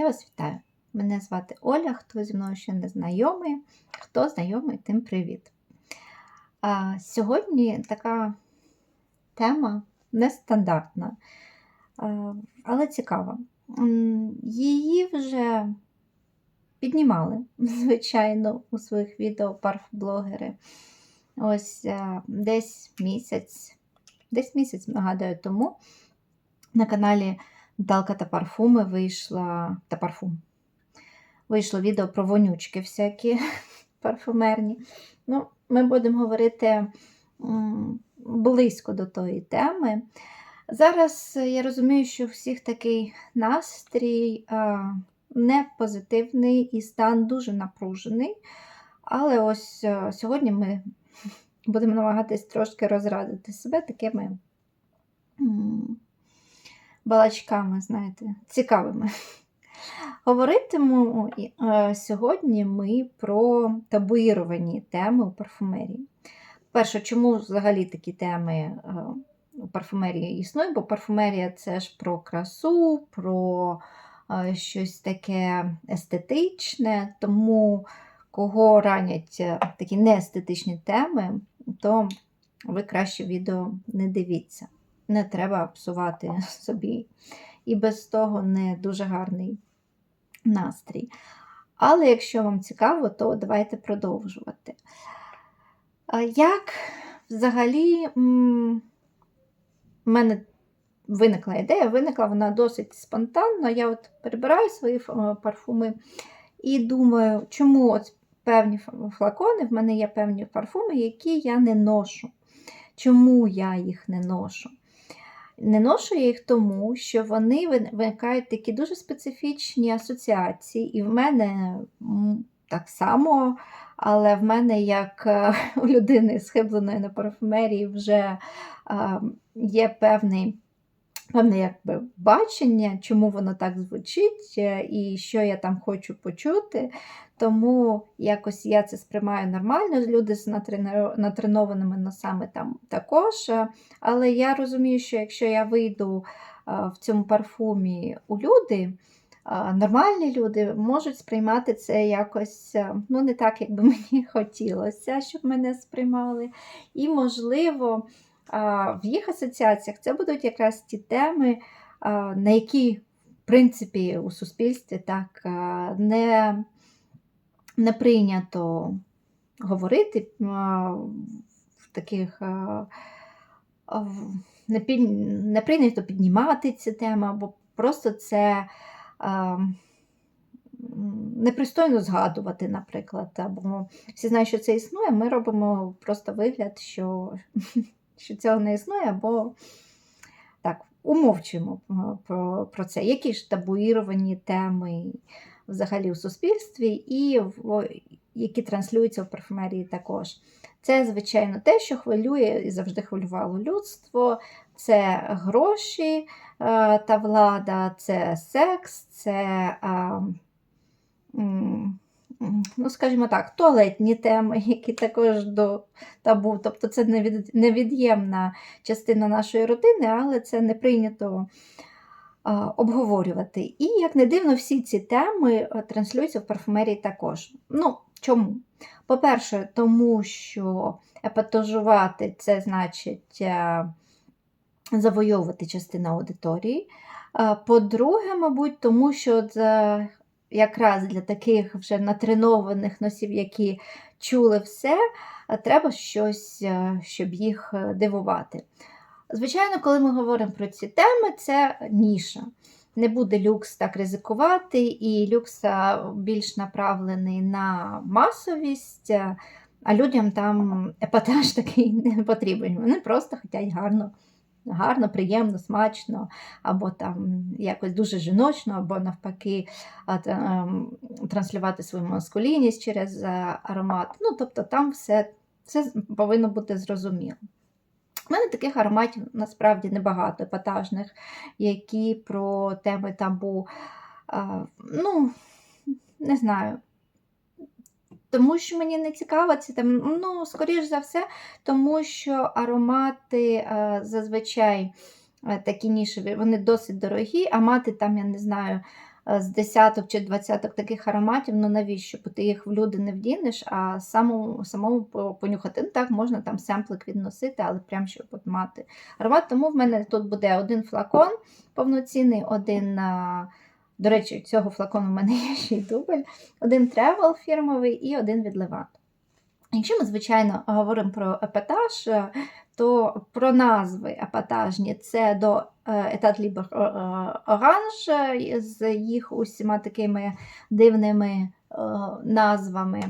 Я вас вітаю. Мене звати Оля, хто зі мною ще не знайомий, хто знайомий, тим привіт. А, Сьогодні така тема нестандартна, але цікава. Її вже піднімали, звичайно, у своїх відео парфблогери. Ось а, десь місяць, десь місяць, нагадаю, тому на каналі Наталка та парфуми вийшла та парфум. Вийшло відео про вонючки всякі парфумерні. Ну, Ми будемо говорити близько до тої теми. Зараз я розумію, що у всіх такий настрій не позитивний і стан дуже напружений. Але ось а, сьогодні ми будемо намагатись трошки розрадити себе такими. Балачками, знаєте, цікавими. Говоритимемо е, сьогодні ми про табуїровані теми у парфумерії. Перше, чому взагалі такі теми е, у парфумерії існують? Бо парфумерія це ж про красу, про е, щось таке естетичне, тому кого ранять такі неестетичні теми, то ви краще відео не дивіться не треба псувати собі. І без того не дуже гарний настрій. Але якщо вам цікаво, то давайте продовжувати. Як взагалі в мене виникла ідея, виникла вона досить спонтанно. Я от перебираю свої парфуми і думаю, чому от певні флакони, в мене є певні парфуми, які я не ношу. Чому я їх не ношу? Не ношу я їх тому, що вони виникають такі дуже специфічні асоціації, і в мене так само, але в мене, як е, у людини схибленої на парфумерії, вже є певний. Певне якби бачення, чому воно так звучить, е, і що я там хочу почути. Тому якось я це сприймаю нормально. Люди з натренованими носами там також. Е, але я розумію, що якщо я вийду в цьому парфумі у люди, нормальні люди можуть сприймати це якось е, ну, не так, як би мені хотілося, щоб мене сприймали. І, можливо, в їх асоціаціях це будуть якраз ті теми, на які, в принципі, у суспільстві так не не прийнято говорити в таких не, прийнято піднімати ці теми, бо просто це непристойно згадувати, наприклад. Або всі знають, що це існує, ми робимо просто вигляд, що, що цього не існує, або так, умовчуємо про, про це. Які ж табуїровані теми взагалі у суспільстві, і в, які транслюються в парфумерії також. Це, звичайно, те, що хвилює і завжди хвилювало людство. Це гроші е, та влада, це секс, це, е, ну, скажімо так, туалетні теми, які також до табу. Тобто це невід'ємна частина нашої родини, але це не прийнято обговорювати. І, як не дивно, всі ці теми е, транслюються в парфумерії також. Ну, Чому? По-перше, тому що епатажувати це значить е, завойовувати частину аудиторії. По-друге, мабуть, тому що якраз для таких вже натренованих носів, які чули все, треба щось, е, щоб їх дивувати. Звичайно, коли ми говоримо про ці теми, це ніша. Не буде люкс так ризикувати, і люкс більш направлений на масовість, а людям там епатаж такий не потрібен. Вони просто хочуть гарно, гарно, приємно, смачно, або там якось дуже жіночно, або навпаки ем, транслювати свою маскулінність через аромат. Ну, Тобто там все, все повинно бути зрозуміло. У мене таких ароматів насправді небагато епатажних, які про теми табу. Ну, не знаю. Тому що мені не цікаво ці теми. Ну, скоріш за все, тому що аромати а, зазвичай а, такі нішеві, вони досить дорогі, а мати там, я не знаю, е, з десяток чи двадцяток таких ароматів, ну навіщо? Бо ти їх в люди не вдінеш, а самому, самому понюхати. Ну так, можна там семплик відносити, але прям щоб от мати аромат. Тому в мене тут буде один флакон повноцінний, один. а, До речі, цього флакону в мене є ще й дубль, один тревел фірмовий і один від Levant. Якщо ми, звичайно, говоримо про епатаж, е, то про назви епатажні це до Етат Лібер Оранж з їх усіма такими дивними е, назвами.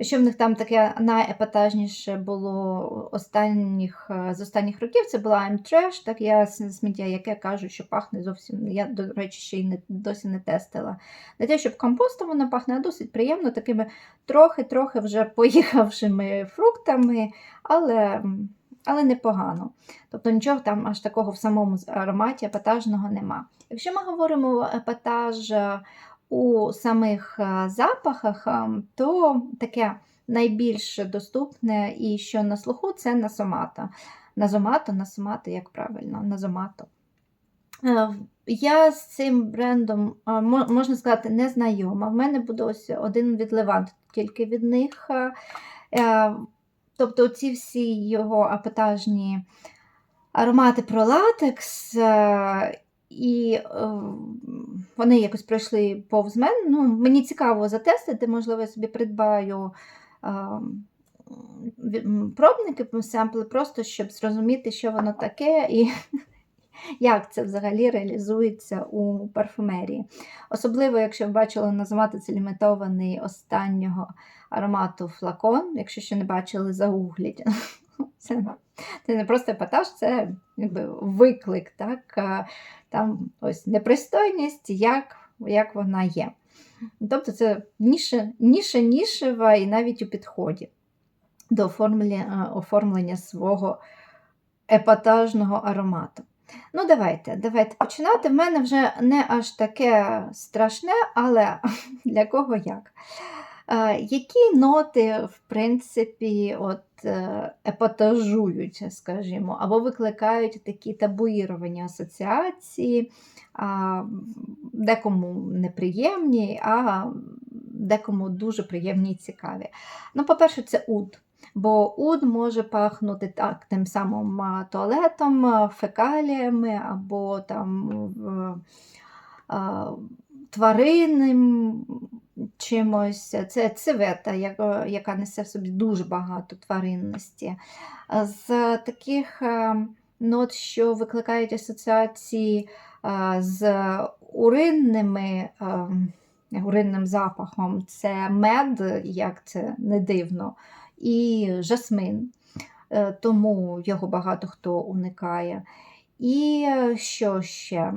Що в них там таке найепатажніше було останніх, е, з останніх років, це була I'm Trash, так я сміття, яке кажу, що пахне зовсім. Я, до речі, ще й не, досі не тестила. Не те, щоб компостом воно пахне, а досить приємно, такими трохи-трохи вже поїхавшими фруктами, але, але непогано. Тобто нічого там аж такого в самому ароматі епатажного нема. Якщо ми говоримо епатаж у самих е, запахах, е, то таке найбільш доступне і що на слуху це насомата. Назомато, насомато, як правильно, назомато. Е, Я з цим брендом, е, можна сказати, не знайома. В мене буде ось один від Левант, тільки від них. Тобто ці всі його апетажні аромати про латекс, і е, вони якось пройшли повз мене. Ну, мені цікаво затестити, можливо, я собі придбаю е, пробники, семпли, просто щоб зрозуміти, що воно таке і як це взагалі реалізується у парфумерії. Особливо, якщо ви бачили називати це лімітований останнього аромату флакон, якщо ще не бачили, загугліть. Це, це не просто епатаж, це якби виклик, так? Там ось непристойність, як, як вона є. Тобто це ніша, нішева і навіть у підході до оформлення, оформлення свого епатажного аромату. Ну, давайте, давайте починати. В мене вже не аж таке страшне, але для кого як. Які ноти, в принципі, от, епатажують, скажімо, або викликають такі табуїровані асоціації, декому неприємні, а декому дуже приємні і цікаві. Ну, по-перше, це уд. Бо уд може пахнути так, тим самим туалетом, фекаліями або там тваринним чимось. Це цивета, яка, несе в собі дуже багато тваринності. З таких нот, що викликають асоціації з уринними. Уринним запахом це мед, як це не дивно, і жасмин, е, тому його багато хто уникає. І е, що ще?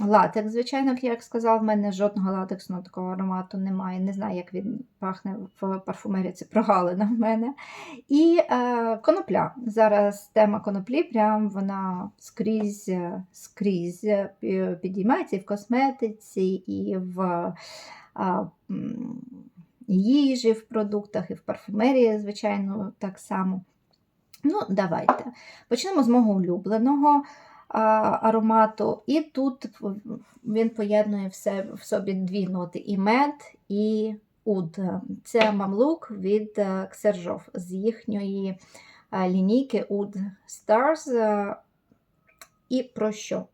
Латекс, звичайно, як сказав, в мене жодного латексного такого аромату немає. Не знаю, як він пахне в парфумерії, це прогалина в мене. І е, конопля. Зараз тема коноплі, прям вона скрізь, е, скрізь е, підіймається і в косметиці, і в м, їжі в продуктах, і в парфумерії, звичайно, так само. Ну, давайте. Почнемо з мого улюбленого аромату. І тут він поєднує все в собі дві ноти: і мед, і уд. Це мамлук від е, Ксержов з їхньої е, лінійки Oud Stars. І про що?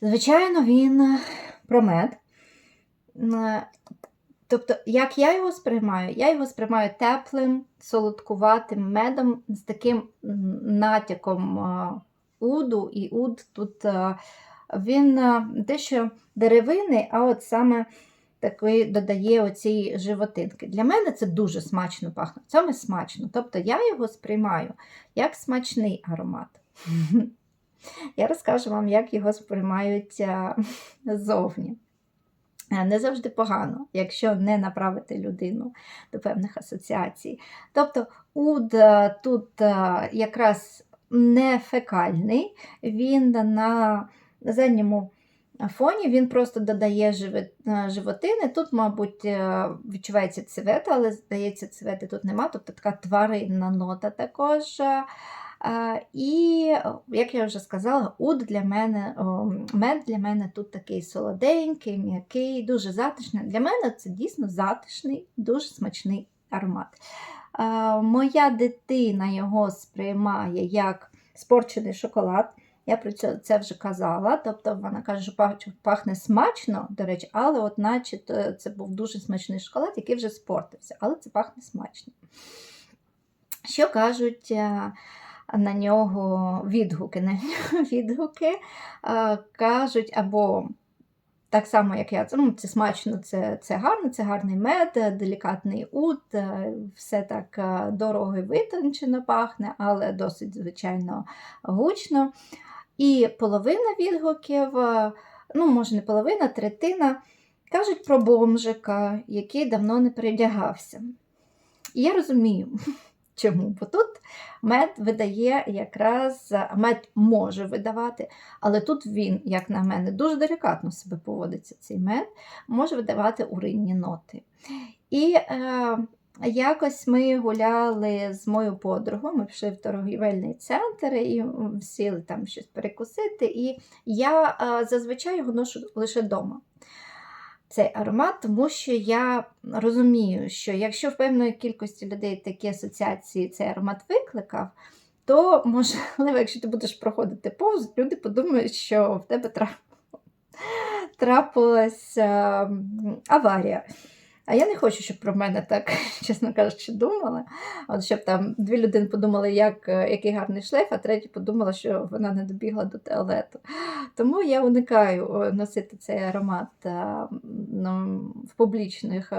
Звичайно, він про мед. Е, Тобто, як я його сприймаю, я його сприймаю теплим, солодкуватим медом з таким натяком уду, і уд тут е, він дещо деревини, а от саме такий додає оці животинки. Для мене це дуже смачно пахне. Саме смачно. Тобто я його сприймаю як смачний аромат. Я розкажу вам, як його сприймають е, ззовні. Е, Не завжди погано, якщо не направити людину до певних асоціацій. Тобто уд тут якраз не фекальний, він на задньому фоні він просто додає е, животини. Тут, мабуть, е, відчувається цвета, але здається, цвети тут нема, тобто така тваринна нота також. Е, І, як я вже сказала, уд для мене, мед для мене тут такий солоденький, м'який, дуже затишний. Для мене це дійсно затишний, дуже смачний аромат. А, Моя дитина його сприймає як спорчений шоколад. Я про це це вже казала. Тобто вона каже, що пахне смачно, до речі, але от наче це був дуже смачний шоколад, який вже спортився, але це пахне смачно. Що кажуть е, на нього відгуки? На нього відгуки е, кажуть, або так само, як я, ну, це смачно, це це гарно, це гарний мед, делікатний ут, е, все так дорого і витончено пахне, але досить, звичайно, гучно. І половина відгуків, ну, може, не половина, третина, кажуть про бомжика, який давно не передягався. І я розумію, чому. Бо тут мед видає якраз мед може видавати, але тут він, як на мене, дуже делікатно себе поводиться цей мед, може видавати уринні ноти. І е, Якось ми гуляли з моєю подругою, ми пішли в торгівельний центр і сіли там щось перекусити. І я зазвичай його ношу лише вдома. Цей аромат, тому що я розумію, що якщо в певної кількості людей такі асоціації цей аромат викликав, то можливо, якщо ти будеш проходити повз, люди подумають, що в тебе трапилась аварія. А я не хочу, щоб про мене так, чесно кажучи, думали. От щоб там дві людини подумали, як, е, який гарний шлейф, а третя подумала, що вона не добігла до туалету. Тому я уникаю носити цей аромат ну, в публічних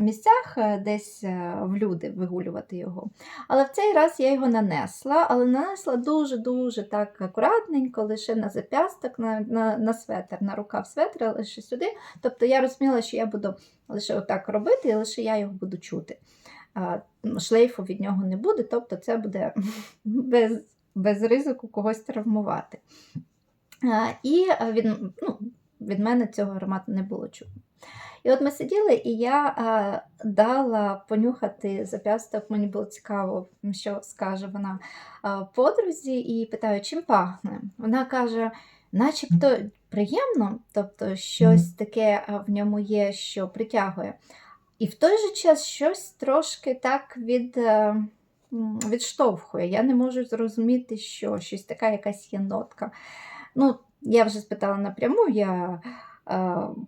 місцях, е, десь е, в люди вигулювати його. Але в цей раз я його нанесла, але нанесла дуже-дуже так акуратненько, лише на зап'ясток, на на, на светр, на рукав светра, лише сюди. Тобто я розуміла, що я буду лише отак робити, і лише я його буду чути. Шлейфу від нього не буде, тобто це буде без без ризику когось травмувати. І від ну, від мене цього аромату не було чутно. І от ми сиділи, і я а, дала понюхати зап'ясток, мені було цікаво, що скаже вона а, подрузі, і питаю, чим пахне. Вона каже, начебто приємно, тобто щось таке в ньому є, що притягує. І в той же час щось трошки так від. Відштовхує. Я не можу зрозуміти, що щось така якась є нотка. Ну, Я вже спитала напряму, я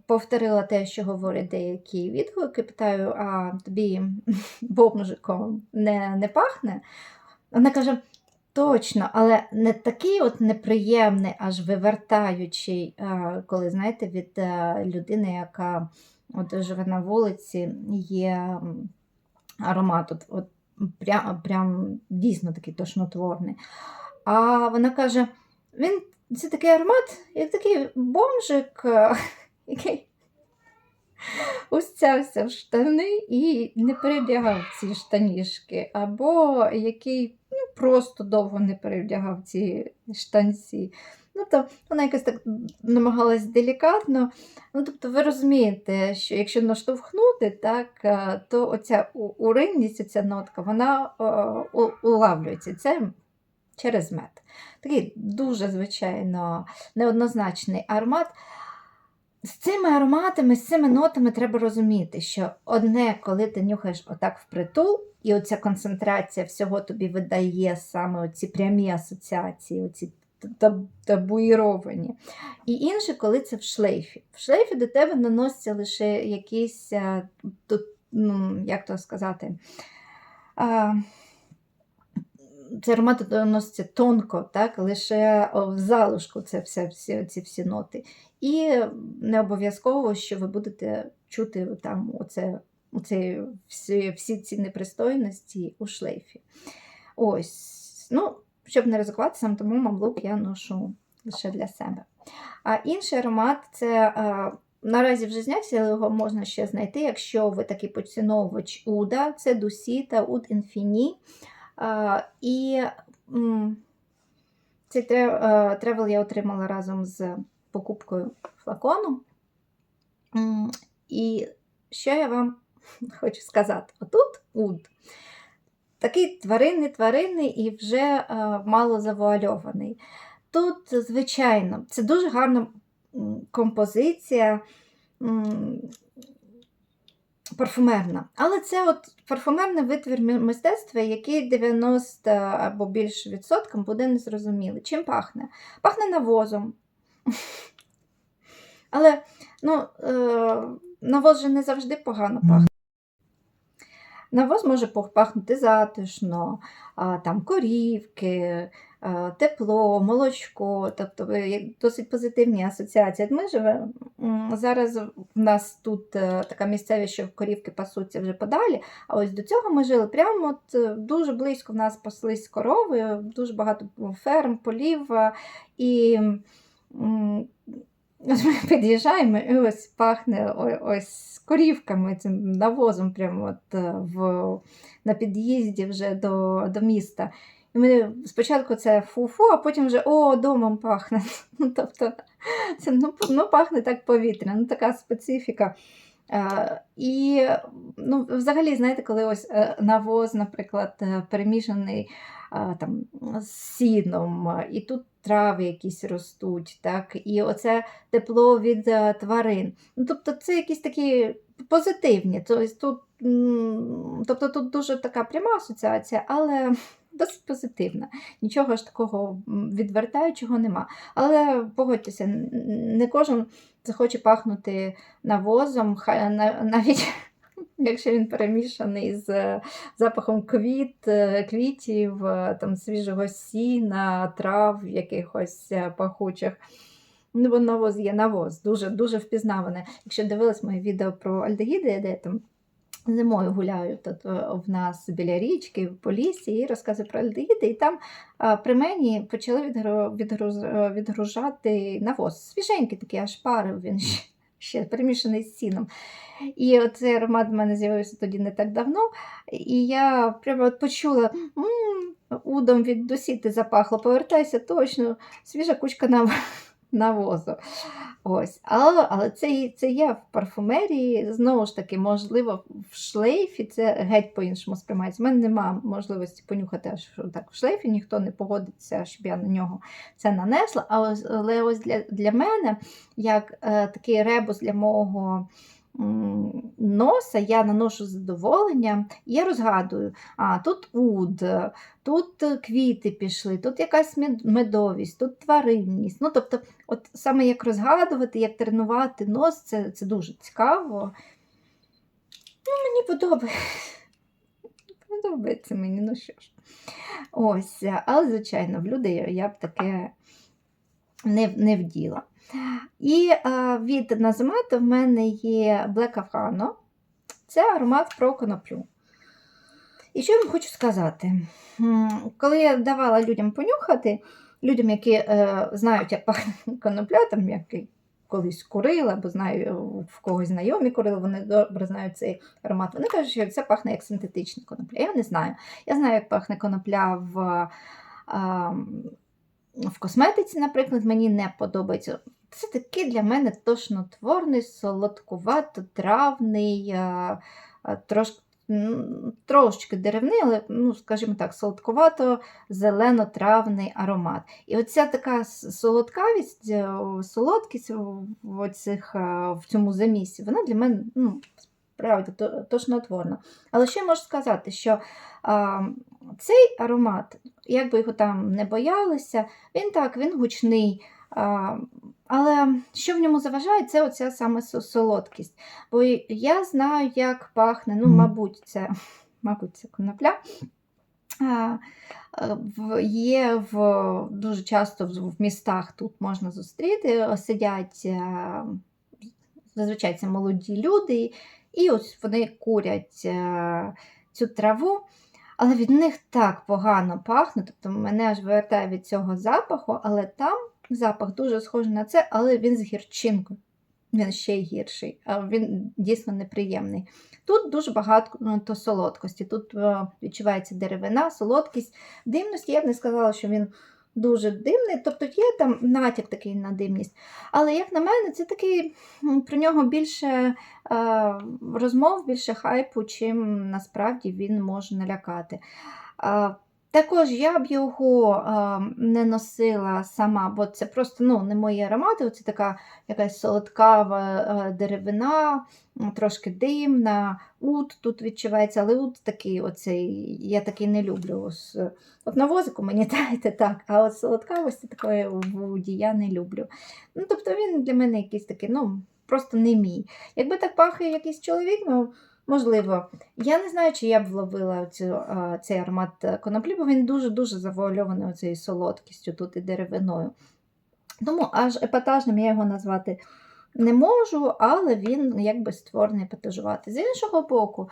повторила те, що говорять деякі відгуки, питаю, а тобі бомжиком не, не пахне? Вона каже, точно, але не такий от неприємний, аж вивертаючий, коли, знаєте, від е, людини, яка от живе на вулиці, є аромат. от, от Прям прям дійсно такий тошнотворний. А вона каже: він це такий аромат, як такий бомжик, е, який устявся в штани і не перевдягав ці штанішки, або який ну, просто довго не перевдягав ці штанці. Ну, то Вона якось так намагалась делікатно. Ну, Тобто, ви розумієте, що якщо наштовхнути, так, е, то оця уринність, оця нотка, вона о, улавлюється. Це через мед. Такий дуже, звичайно, неоднозначний аромат. З цими ароматами, з цими нотами треба розуміти, що одне, коли ти нюхаєш отак впритул, і оця концентрація всього тобі видає саме оці прямі асоціації, оці табуїровані. І інше, коли це в шлейфі. В шлейфі до тебе наносяться лише якісь, ну, як то сказати, цей аромат доноситься тонко, так, лише в залишку це все, всі ці всі ноти. І не обов'язково, що ви будете чути там оце, оце, всі всі ці непристойності у шлейфі. Ось, ну, Щоб не ризикувати, сам тому мамлук я ношу лише для себе. А інший аромат це. Наразі вже знявся, але його можна ще знайти, якщо ви такий поціновувач Уда, це Дусіта, Уд Інфіні. І цей тревел я отримала разом з покупкою флакону. І що я вам хочу сказати? Отут уд. такий тваринний тваринний і вже е, мало завуальований. Тут, звичайно, це дуже гарна композиція. Парфумерна. Але це от парфумерний витвір мистецтва, який 90 або більше відсотком буде незрозумілий. Чим пахне? Пахне навозом. Але ну, е, навоз же не завжди погано пахне. Навоз може пахнути затишно, там корівки, тепло, молочко, тобто досить позитивні асоціації. Ми живемо зараз в нас тут е, така місцевість, що корівки пасуться вже подалі. А ось до цього ми жили прямо от е, дуже близько в нас паслись корови, дуже багато ферм, полів. е, І ми під'їжджаємо, і ось пахне ось корівками, цим навозом прямо от е, в, на під'їзді вже до, до міста. І ми спочатку це фу-фу, а потім вже о, домом пахне. Ну, тобто, це ну, ну, пахне так повітря, ну така специфіка. Е, і ну, взагалі, знаєте, коли ось е, навоз, наприклад, е, перемішаний е, там, з сіном, і тут трави якісь ростуть, так, і оце тепло від е, тварин. Ну, тобто це якісь такі позитивні. Тобто тут, тобто тут дуже така пряма асоціація, але досить позитивна. Нічого ж такого відвертаючого нема. Але погодьтеся, не кожен захоче пахнути навозом, хай на- навіть. Якщо він перемішаний з е, запахом квіт, е, квітів, е, там, свіжого сіна, трав якихось пахучих. Ну, бо навоз є навоз, дуже, дуже впізнаване. Якщо дивились моє відео про альдегіди, де я там зимою гуляю тут в нас біля річки, по лісі, і розказую про альдегіди, і там при мені почали відгружати навоз. Свіженький такий, аж парив він ще, ще перемішаний з сіном. І цей аромат в мене з'явився тоді не так давно. І я прямо от почула м удом від досіти запахло, повертайся точно, свіжа кучка нав... навозу. Ось. Але, але це, це є в парфумерії, знову ж таки, можливо, в шлейфі це геть по-іншому сприймається. У мене немає можливості понюхати аж так в шлейфі, ніхто не погодиться, щоб я на нього це нанесла. Але ось для, для мене, як е, такий ребус для мого носа, я наношу з задоволенням, я розгадую, а тут уд, тут квіти пішли, тут якась медовість, тут тваринність. Ну, тобто, от саме як розгадувати, як тренувати нос, це, це дуже цікаво. Ну, мені подобається. Подобається мені, ну що ж. Ось, але, звичайно, в люди я б таке не, не вділа. І е, від Назимата в мене є Black Afghano. Це аромат про коноплю. І що я вам хочу сказати? Коли я давала людям понюхати, людям, які е, знають, як пахне конопля, там які колись курили, або знаю, в когось знайомі курили, вони добре знають цей аромат. Вони кажуть, що це пахне як синтетична конопля. Я не знаю. Я знаю, як пахне конопля в, а, в косметиці, наприклад, мені не подобається. Це такий для мене тошнотворний, солодкувато-травний, а, а, трошки. Трошечки деревний, але, ну, скажімо так, солодкувато-зелено-травний аромат. І оця така солодкавість, е, солодкість в, оцих, е, в цьому замісі, вона для мене ну, справді то- тошнотворна. Але ще можу сказати, що цей аромат, як би його там не боялися, він так, він гучний. Але що в ньому заважає, це оця саме солодкість. Бо я знаю, як пахне, ну, мабуть, це, мабуть, це конопля. Е, Є в, дуже часто в, містах тут можна зустріти, сидять е, зазвичай це молоді люди, і ось вони курять е, цю траву, але від них так погано пахне, тобто мене аж вивертає від цього запаху, але там запах дуже схожий на це, але він з гірчинкою. Він ще гірший, він дійсно неприємний. Тут дуже багато ну, то солодкості. Тут е, відчувається деревина, солодкість. Димності я б не сказала, що він дуже димний, тобто є там натяк такий на димність. Але, як на мене, це такий про нього більше е, розмов, більше хайпу, чим насправді він може налякати. Також я б його е, не носила сама, бо це просто ну, не мої аромати. Це така якась солодкава деревина, трошки димна, ут тут відчувається, але ут такий, оцей, я такий не люблю. От на возику мені дайте так, а от солодкавості такої в уді я не люблю. Ну, тобто він для мене якийсь такий, ну, просто не мій. Якби так пахає якийсь чоловік, ну. Можливо, я не знаю, чи я б вловила цю, цей аромат е, коноплі, бо він дуже-дуже завуальований оцією солодкістю тут і деревиною. Тому аж епатажним я його назвати не можу, але він якби створений епатажувати. З іншого боку,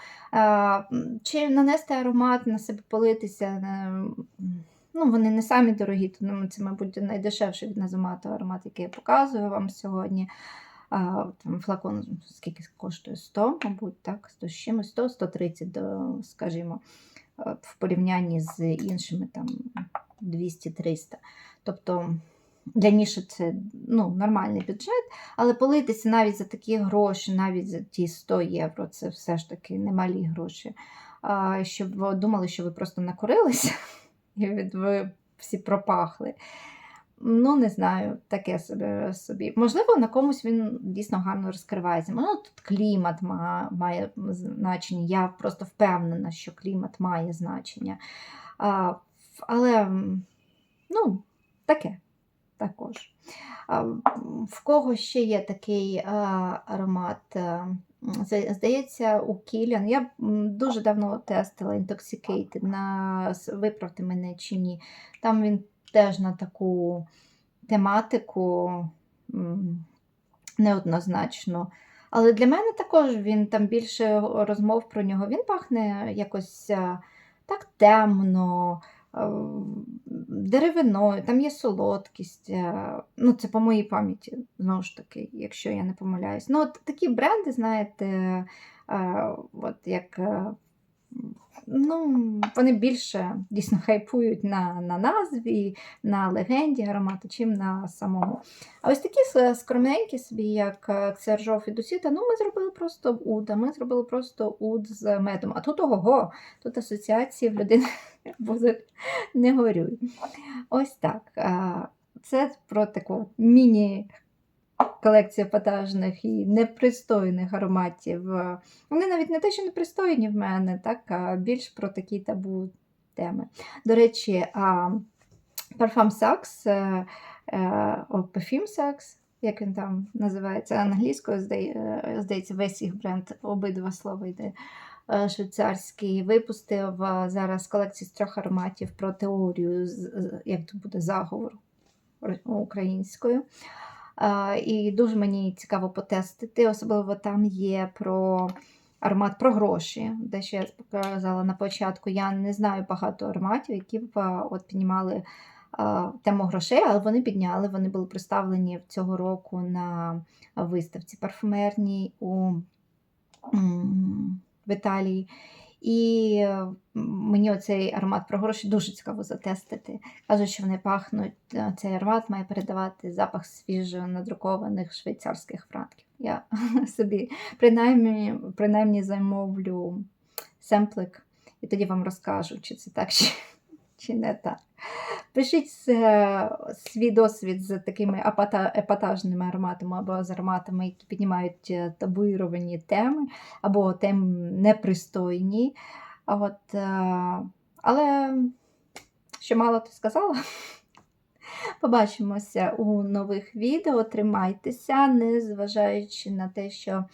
чи нанести аромат на себе политися, ну, вони не самі дорогі, тому це, мабуть, найдешевший від Назомату аромат, який я показую вам сьогодні. Там флакон скільки коштує? 100, мабуть, так, 100 з чимось, 100, 130, до, скажімо, в порівнянні з іншими там 200-300. Тобто для ніші це ну, нормальний бюджет, але политися навіть за такі гроші, навіть за ті 100 євро, це все ж таки немалі гроші. Щоб ви думали, що ви просто накурилися і ви всі пропахли. Ну, не знаю, таке собі. собі. Можливо, на комусь він дійсно гарно розкривається. Ну, тут клімат ма- має значення. Я просто впевнена, що клімат має значення. А, але, ну, таке також. А, В кого ще є такий а, аромат? Здається, у Кіліан. Я дуже давно тестила Intoxicated на виправте мене чи ні. Там він теж на таку тематику неоднозначно. Але для мене також він там більше розмов про нього. Він пахне якось так темно, деревиною, там є солодкість. Ну, це по моїй пам'яті, знову ж таки, якщо я не помиляюсь. Ну, от такі бренди, знаєте, от як. Ну, вони більше дійсно хайпують на, на назві, на легенді аромату, чим на самому. А ось такі скромненькі собі, як е, Ксержов і Дусіта, ну ми зробили просто уда, ми зробили просто уд з медом. А тут ого, тут асоціації в людини не горюй. Ось так. Це про таку міні. Колекція епатажних і непристойних ароматів. Вони навіть не те, що непристойні в мене, так, а більш про такі табу теми. До речі, а, парфам Сакс, е, е, Perfume Saks, як він там називається, англійською, е, здається, весь їх бренд, обидва слова йде. Швейцарський випустив зараз колекцію з трьох ароматів про теорію, як це буде заговор українською. І дуже мені цікаво потестити. Особливо там є про аромат про гроші. Де ще я показала на початку. Я не знаю багато ароматів, які б от піднімали тему грошей, але вони підняли. Вони були представлені цього року на виставці парфумерній у в Італії. І мені оцей аромат про гроші дуже цікаво затестити. Кажуть, що вони пахнуть, е, цей аромат має передавати запах свіжо надрукованих швейцарських франків. Я собі принаймні, принаймні замовлю семплик, і тоді вам розкажу, чи це так, чи, чи не так. Пишіть е, свій досвід з такими епатажними ароматами або з ароматами, які піднімають е, табуїровані теми, або теми непристойні. От, е, але що мало то сказала. Побачимося у нових відео. Тримайтеся, незважаючи на те, що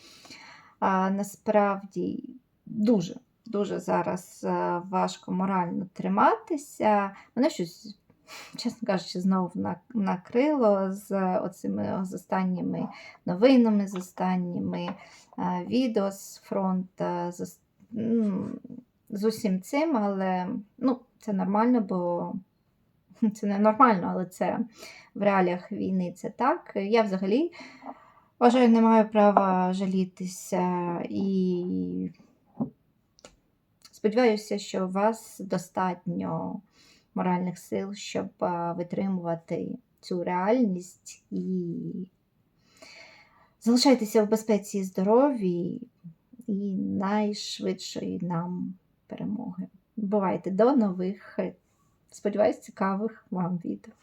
а, насправді дуже дуже зараз е, важко морально триматися. Мене щось, чесно кажучи, знову накрило з оцими з останніми новинами, з останніми е, відео з фронту, з, з усім цим, але ну, це нормально, бо це не нормально, але це в реаліях війни це так. Я взагалі вважаю, не маю права жалітися і сподіваюся, що у вас достатньо моральних сил, щоб витримувати цю реальність і залишайтеся в безпеці і здорові і найшвидшої нам перемоги. Бувайте до нових, сподіваюсь, цікавих вам відео.